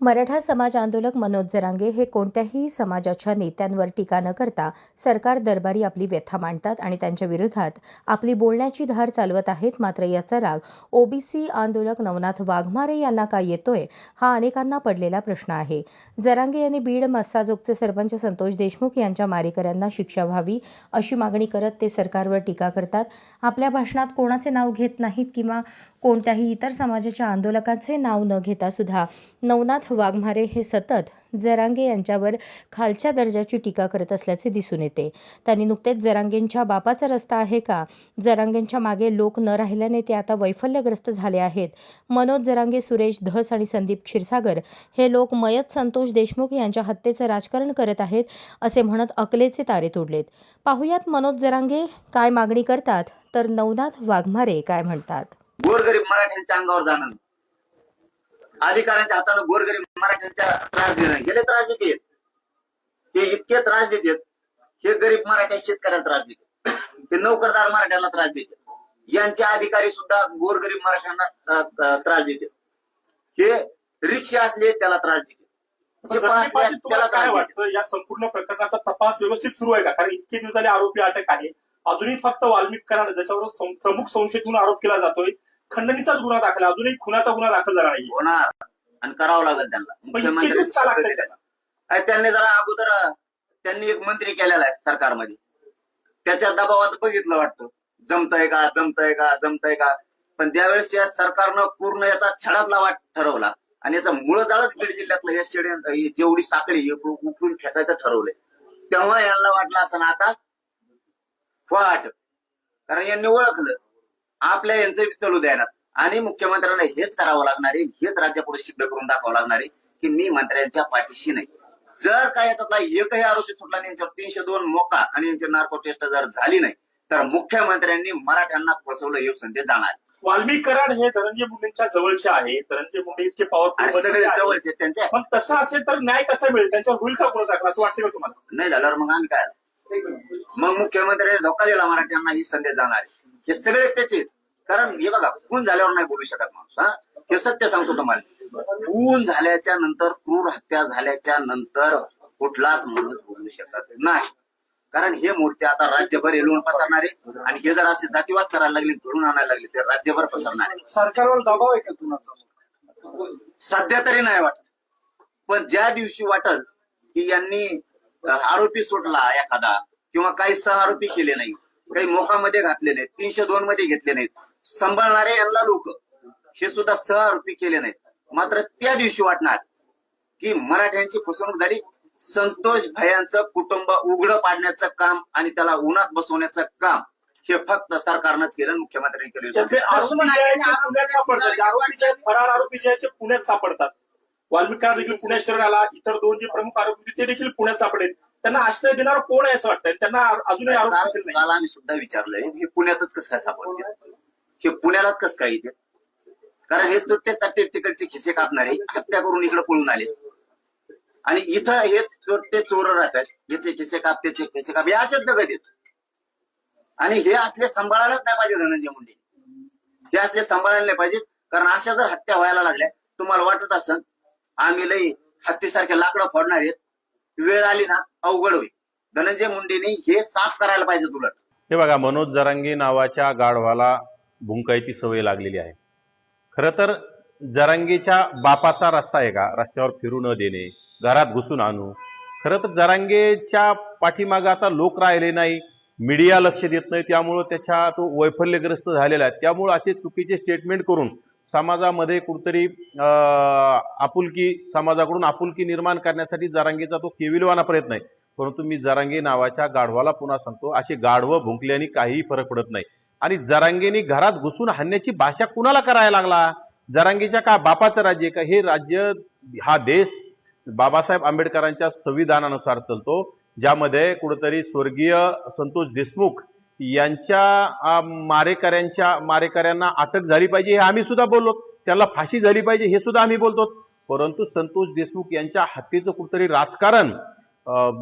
मराठा समाज आंदोलक मनोज जरांगे हे कोणत्याही समाजाच्या नेत्यांवर टीका न करता सरकार दरबारी आपली व्यथा मांडतात आणि त्यांच्या विरोधात आपली बोलण्याची धार चालवत आहेत. मात्र याचा राग ओबीसी आंदोलक नवनाथ वाघमारे यांना का येतोय हा अनेकांना पडलेला प्रश्न आहे. जरांगे यांनी बीड मस्साजोगचे सरपंच संतोष देशमुख यांच्या मारेकऱ्यांना शिक्षा व्हावी अशी मागणी करत ते सरकारवर टीका करतात. आपल्या भाषणात कोणाचे नाव घेत नाहीत किंवा कोणत्याही इतर समाजाच्या आंदोलकांचे नाव न घेता सुद्धा नवनाथ वाघमारे हे सतत जरांगे यांच्यावर खालच्या दर्जाची टीका करत असल्याचे दिसून येते. त्यांनी नुकतेच जरांगेंच्या बापाचा रस्ता आहे का? जरांगेंच्या मागे लोक न राहिल्याने ते आता वैफल्यग्रस्त झाले आहेत. मनोज जरांगे सुरेश धस आणि संदीप क्षीरसागर हे लोक मयत संतोष देशमुख यांच्या हत्येचं राजकारण करत आहेत असे म्हणत अकलेचे तारे तोडलेत. पाहुयात मनोज जरांगे काय मागणी करतात? तर नवनाथ वाघमारे काय म्हणतात? गोरगरीब मराठ्यांच्या अंगावर जाणं. अधिकाऱ्यांच्या हातानं गोरगरीब मराठ्यांच्या त्रास देणं. गेले त्रास देते हे इतके त्रास देतात हे गरीब मराठ्या शेतकऱ्याला त्रास देतात हे नोकरदार मराठ्याला त्रास देतात यांचे अधिकारी सुद्धा गोरगरीब मराठ्यांना त्रास देतात हे रिक्षा असले त्याला त्रास देतात तुम्हाला त्याला काय वाटतं? या संपूर्ण प्रकरणाचा तपास व्यवस्थित सुरू आहे का? कारण इतके दिवस झाले आरोपी अटक आहे. अजूनही फक्त वाल्मिक कराड ज्याच्यावर प्रमुख संशयित म्हणून आरोप केला जातोय खंडणीचाच गुन्हा दाखल आहे. अजूनही खुनाचा गुन्हा दाखल झाला नाही होणार आणि करावं लागेल त्यांना. पण इतके मुख्यमंत्री त्याला आणि त्यांनी. जरा अगोदर अ, त्यांनी एक मंत्री केलेला आहे सरकारमध्ये. त्याच्या दबावात बघितलं वाटतं. जमतंय का जमतंय का जमतंय का? पण त्यावेळेस या सरकारनं पूर्ण याचा छडातला वाट ठरवला आणि याचा मूळ जाळच बीड जिल्ह्यातलं हे शेड जेवढी साखळी हे उकळून उकळून फेकायचं ठरवलंय. तेव्हा यांना वाटलं असं ना आता वाट. कारण यांनी ओळखलं. आपल्या यांचं चालू द्यायला आणि मुख्यमंत्र्यांना हेच करावं लागणार आहे हेच राज्यापुढे सिद्ध करून दाखवावं लागणार आहे की मी मंत्र्यांच्या पाठीशी नाही. जर काय याच्यातला एकही आरोपी सुटला नाही यांच्यावर तीनशे दोन मोका आणि यांची नार्को टेस्ट जर झाली नाही तर मुख्यमंत्र्यांनी मराठ्यांना फसवलं हे संदेश जाणार. वाल्मिक कराड हे धनंजय मुंडेंच्या जवळचे आहे. धनंजय मुंडे इतके आणि जवळचे त्यांच्या पण तसं असेल तर न्याय कसा मिळेल? त्यांच्यावर होईल का गुन्हा दाखल असं वाटतं का तुम्हाला? नाही झाल्यावर मग आम्ही काय? मग मुख्यमंत्र्यांनी धोका दिला मराठ्यांना ही संदेश जाणार आहे. हे सगळे त्याचे कारण हे बघा खून झाल्यावर नाही बोलू शकत माणूस हा? हे सत्य सांगतो तुम्हाला. खून झाल्याच्यानंतर क्रूर हत्या झाल्याच्यानंतर कुठलाच माणूस बोलू शकत नाही. कारण हे मोर्चे आता राज्यभर येऊन पसरणार आहे आणि हे जर असे जातीवाद करायला लागले घडून आणायला लागले ते राज्यभर पसरणार. आहे सरकारवर दबाव आहे का कुणाचा? सध्या तरी नाही वाटत. पण ज्या दिवशी वाटल की यांनी आरोपी सुटला एखादा किंवा काही सह आरोपी केले नाही काही मोकामध्ये घातले नाहीत तीनशे दोन मध्ये घेतले नाहीत सांभाळणारे यांना लोक हे सुद्धा सह आरोपी केले नाहीत. मात्र त्या दिवशी वाटणार की मराठ्यांची फसवणूक झाली. संतोष भयांचं कुटुंब उघडं पाडण्याचं काम आणि त्याला उन्हात बसवण्याचं काम हे फक्त सरकारनंच केलं. मुख्यमंत्र्यांनी केलं. फरार आरोपी जे आहेत पुण्यात सापडतात. वाल्मिक कराड देखील पुण्यात शरण आला. इतर दोन जे प्रमुख आरोपी ते देखील पुण्यात सापडेल. त्यांना आश्रय देणार कोण आहे असं वाटतंय? त्यांना अजूनही आरोप काल आम्ही सुद्धा विचारलंय हे पुण्यातच कसं काय सापडते हे पुण्यालाच कसं काय येते कारण हे चोट्टे चाट्टे तिकडचे खिसे कापणारे हत्या करून इकडे पळून आले आणि इथं हे चोट्टे चोर राहतात याचे खिसे काप त्याचे खिसे काप हे असेच जगत आहेत. आणि हे असले सांभाळायलाच नाही पाहिजे धनंजय मुंडे. हे असले सांभाळायला नाही पाहिजे कारण अशा जर हत्या व्हायला लागल्या तुम्हाला वाटत असन आम्ही लई हत्तीसारखे लाकडं फोडणार आहेत. वेळ आली ना अवघड होईल. धनंजय मुंडेने हे साफ करायला पाहिजे उलट. हे बघा मनोज जरांगी नावाच्या गाढवाला भुंकायची सवय लागलेली आहे. खरं तर जरांगेच्या बापाचा रस्ता आहे का? रस्त्यावर फिरू न देणे घरात घुसून आणू. खरं तर जरांगेच्या पाठीमागं आता लोक राहिले नाही मीडिया लक्ष देत नाही त्यामुळं त्याच्या तो वैफल्यग्रस्त झालेला आहे. त्यामुळं असे चुकीचे स्टेटमेंट करून समाजामध्ये कुठतरी आपुलकी समाजाकडून आपुलकी निर्माण करण्यासाठी जरांगेचा तो केविलवाना प्रयत्न आहे. परंतु मी जरांगे नावाच्या गाढवाला पुन्हा सांगतो असे गाढवं भुंकल्याने काहीही फरक पडत नाही. आणि जरांगेनी घरात घुसून हाणण्याची भाषा कुणाला करायला लागला? जरांगेच्या का बापाचं राज्य आहे का? हे राज्य हा देश बाबासाहेब आंबेडकरांच्या संविधानानुसार चालतो ज्यामध्ये कुठंतरी स्वर्गीय संतोष देशमुख यांच्या मारेकऱ्यांच्या मारेकऱ्यांना अटक झाली पाहिजे हे आम्ही सुद्धा बोललो. त्यांना फाशी झाली पाहिजे हे सुद्धा आम्ही बोलतो. परंतु संतोष देशमुख यांच्या हत्येचं कुठतरी राजकारण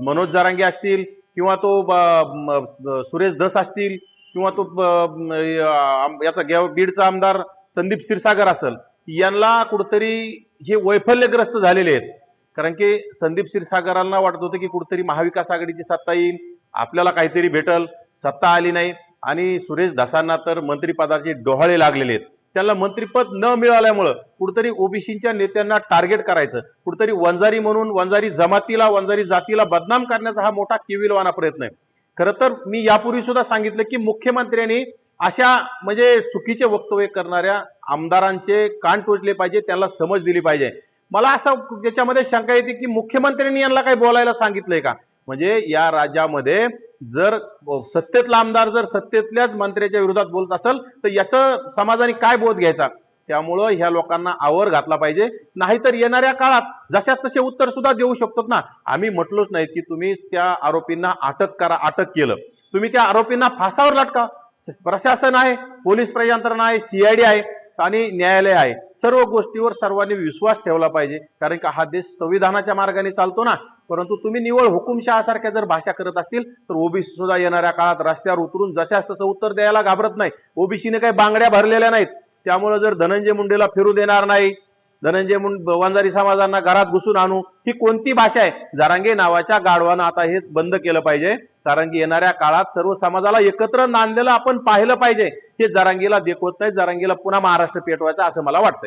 मनोज जारांगे असतील किंवा तो ब- सुरेश धस असतील किंवा तो याचा गेव- बीडचा आमदार संदीप क्षीरसागर असेल यांना कुठतरी हे वैफल्यग्रस्त झालेले आहेत. कारण की संदीप क्षीरसागरांना वाटत होतं की कुठतरी महाविकास आघाडीची सत्ता येईल आपल्याला काहीतरी भेटल सत्ता आली नाही. आणि सुरेश दासांना तर मंत्रिपदाचे डोहाळे लागलेले आहेत. त्यांना मंत्रिपद न मिळाल्यामुळं कुठतरी ओबीसीच्या नेत्यांना टार्गेट करायचं कुठतरी वंजारी म्हणून वंजारी जमातीला वंजारी जातीला बदनाम करण्याचा हा मोठा किविलवाना प्रयत्न आहे. खरं तर मी यापूर्वी सुद्धा सांगितलं की मुख्यमंत्र्यांनी अशा म्हणजे चुकीचे वक्तव्य करणाऱ्या आमदारांचे कान टोचले पाहिजे त्यांना समज दिली पाहिजे. मला असं त्याच्यामध्ये शंका येते की मुख्यमंत्र्यांनी यांना काही बोलायला सांगितलंय का? म्हणजे या राज्यामध्ये जर सत्तेतला आमदार जर सत्तेतल्याच मंत्र्याच्या विरोधात बोलत असेल तर याचं समाजाने काय बोध घ्यायचा? त्यामुळं ह्या लोकांना आवर घातला पाहिजे. नाहीतर येणाऱ्या काळात जशा तसे उत्तर सुद्धा देऊ शकतो ना. आम्ही म्हटलोच नाही की तुम्ही त्या आरोपींना अटक करा अटक केलं. तुम्ही त्या आरोपींना फासावर लटका. प्रशासन आहे पोलीस प्रयंत्रणा आहे सीआयडी आहे आणि न्यायालय आहे. सर्व गोष्टीवर सर्वांनी विश्वास ठेवला पाहिजे. कारण का हा देश संविधानाच्या मार्गाने चालतो ना. परंतु तुम्ही निवळ हुकुमशहासारख्या जर भाषा करत असतील तर ओबीसी सुद्धा येणाऱ्या काळात रस्त्यावर उतरून जशाच तसं उत्तर द्यायला घाबरत नाही. ओबीसीने काही बांगड्या भरलेल्या नाहीत. त्यामुळे जर धनंजय मुंडेला फिरू देणार नाही धनंजय मुंड वंजारी समाजांना घरात घुसून आणू ही कोणती भाषा आहे? जारांगे नावाच्या गाढवानं आता हे बंद केलं पाहिजे. कारण की येणाऱ्या काळात सर्व समाजाला एकत्र नांदलेलं आपण पाहिलं पाहिजे. हे जारांगीला देखवत नाही जारांगीला पुन्हा महाराष्ट्र पेटवायचं असं मला वाटतंय.